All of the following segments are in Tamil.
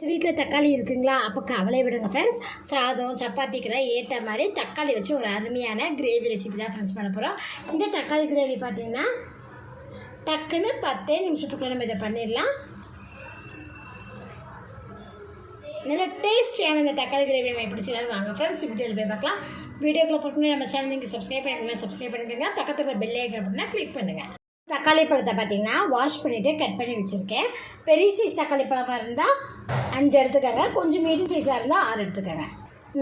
வீட்டில் தக்காளி இருக்குங்களா? அப்போ கவலை விடுங்க ஃப்ரெண்ட்ஸ் சாதம் சப்பாத்திக்கெல்லாம் ஏற்ற மாதிரி தக்காளி வச்சு ஒரு அருமையான கிரேவி ரெசிபி தான் ஃப்ரெண்ட்ஸ் பண்ண போகிறோம் இந்த தக்காளி கிரேவி பார்த்தீங்கன்னா டக்குன்னு பத்தே நிமிஷத்துக்குள்ள நம்ம இதை பண்ணிடலாம். நல்ல டேஸ்டியான இந்த தக்காளி கிரேவி நம்ம எப்படி செய்யலாம் வாங்க ஃப்ரெண்ட்ஸ் வீடியோவில் போய் பார்க்கலாம். வீடியோக்குள்ள போட்டு நம்ம சேனல் நீங்கள் சப்ஸ்கிரைப் பண்ணிக்கலாம் சப்ஸ்கிரைப் பண்ணிக்கோங்க. பக்கத்தில் பெல் ஐக்கன் அப்படின்னா கிளிக் பண்ணுங்கள் தக்காளி பழத்தை பார்த்தீங்கன்னா வாஷ் பண்ணிவிட்டு கட் பண்ணி வச்சுருக்கேன். பெரிய சைஸ் தக்காளி பழமாக இருந்தால் அஞ்சு எடுத்துக்கோங்க. கொஞ்சம் மீடியம் சைஸாக இருந்தால் ஆறு எடுத்துக்கோங்க.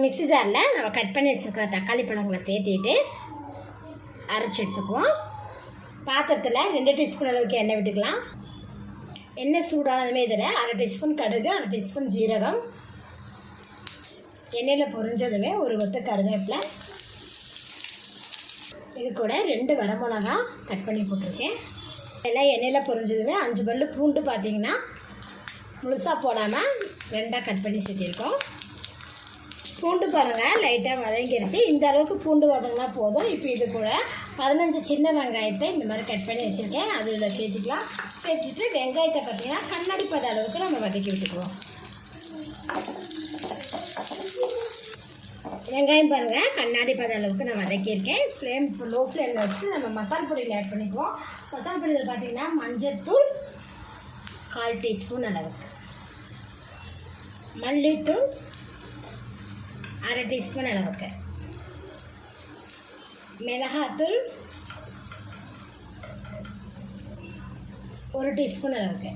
மிக்ஸி ஜாரில் நம்ம கட் பண்ணி வச்சுருக்கிற தக்காளி பழங்களை சேர்த்திட்டு அரைச்சி எடுத்துக்குவோம். பாத்திரத்தில் ரெண்டு டீஸ்பூன் அளவுக்கு எண்ணெய் விட்டுக்கலாம். எண்ணெய் சூடானதுமே இதில் அரை டீஸ்பூன் கடுகு அரை டீஸ்பூன் ஜீரகம். எண்ணெயில் பொரிஞ்சதுமே ஒரு கொத்து கருவேப்பிலை. இது கூட ரெண்டு வரமிளகா கட் பண்ணி போட்டிருக்கேன். எல்லாம் எண்ணெயில் பொரிஞ்சதுமே அஞ்சு பல்லு பூண்டு பார்த்தீங்கன்னா முழுசாக போடாமல் ரெண்டாக கட் பண்ணி சேர்த்திருக்கோம் பூண்டு பாருங்கள் லைட்டாக வதங்கிருச்சு. இந்த அளவுக்கு பூண்டு வதங்கினா போதும். இப்போ இது கூட பதினஞ்சு சின்ன வெங்காயத்தை இந்த மாதிரி கட் பண்ணி வச்சுருக்கேன். அதில் சேர்த்துக்கலாம். சேர்த்துட்டு வெங்காயத்தை பார்த்திங்கன்னா கண்ணாடி பத அளவுக்கு நம்ம வதக்கி விட்டுக்குவோம். வெங்காயம் பாருங்கள் கண்ணாடி பத அளவுக்கு நான் வதக்கியிருக்கேன். ஃப்ளேம் லோ ஃப்ளேமில் வச்சு நம்ம மசால் பொடியில் ஆட் பண்ணிக்குவோம். மசால் பொடியில் பார்த்தீங்கன்னா மஞ்சத்தூள் கால் டீஸ்பூன் அளவுக்கு. மல்லித்தூள் அரை டீஸ்பூன் அளவுக்கு. மிளகாத்தூள் ஒரு டீஸ்பூன் அளவுக்கு.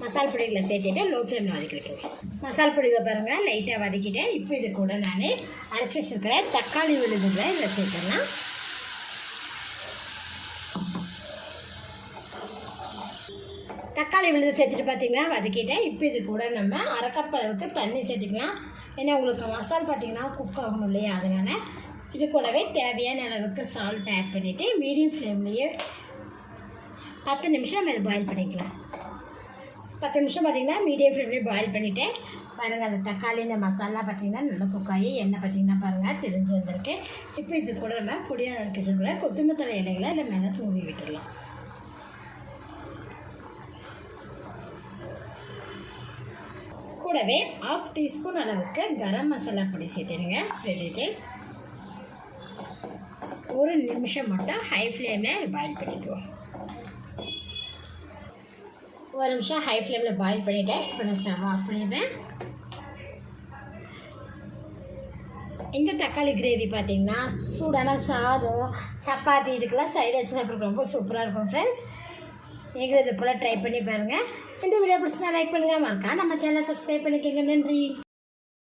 மசால் பொடிகளை சேர்த்துட்டு லோ ஃப்ளேமில் வதக்கி விட்டுருவேன் மசால் பொடிகளை பாருங்கள் லைட்டாக வதக்கிட்டேன் இப்போ இது கூட நான் அரைச்சி வச்சுருக்கிறேன் தக்காளி விழுதுகளை இதில் சேர்த்துடலாம். தக்காளி விழுது சேர்த்துட்டு பார்த்தீங்கன்னா வதக்கிட்டேன். இப்போ இது கூட நம்ம அரை அளவுக்கு தண்ணி சேர்த்துக்கலாம். ஏன்னா உங்களுக்கு மசால் பார்த்தீங்கன்னா குக் ஆகணும் இல்லையா? அதனால் இது கூடவே தேவையான அளவுக்கு சால்ட் ஆட் பண்ணிவிட்டு மீடியம் ஃப்ளேம்லேயே பத்து நிமிஷம் நம்ம இதை பாயில் பண்ணிக்கலாம். பத்து நிமிஷம் பார்த்தீங்கன்னா மீடியம் ஃப்ளேம்லேயே பாயில் பண்ணிவிட்டேன் பாருங்கள் அந்த தக்காளி இந்த மசாலா பார்த்தீங்கன்னா நல்லா குக்காயி எண்ணெய் பார்த்தீங்கன்னா பாருங்கள் தெரிஞ்சு வந்திருக்கு. இப்போ இது கூட நம்ம பொடியாக நறுக்கி கூட கொத்தமல்லி இலைகளை இல்லை மேலே தூவி விட்டுடலாம். கூடவே ஆஃப் டீஸ்பூன் அளவுக்கு கரம் மசாலா பொடி சேர்த்துருங்க சேர்த்துட்டு ஒரு நிமிஷம் மட்டும் ஹை ஃப்ளேமில் பாயில் பண்ணிக்குவோம். ஒரு நிமிஷம் ஹை ஃப்ளேமில் பாயில் பண்ணிவிட்டேன் இப்போ நான் ஸ்டவ் ஆஃப் பண்ணிடுறேன். இந்த தக்காளி கிரேவி பார்த்தீங்கன்னா சூடான சாதம் சப்பாத்தி இதுக்கெல்லாம் சைடு வச்சு சாப்பிட்றது ரொம்ப சூப்பராக இருக்கும் ஃப்ரெண்ட்ஸ் நீங்களும் இது போல் ட்ரை பண்ணி பாருங்கள் இந்த வீடியோ பிடிச்சினா லைக் பண்ணுங்கள் மறக்கா நம்ம சேனலை சப்ஸ்கிரைப் பண்ணிக்கோங்க. நன்றி.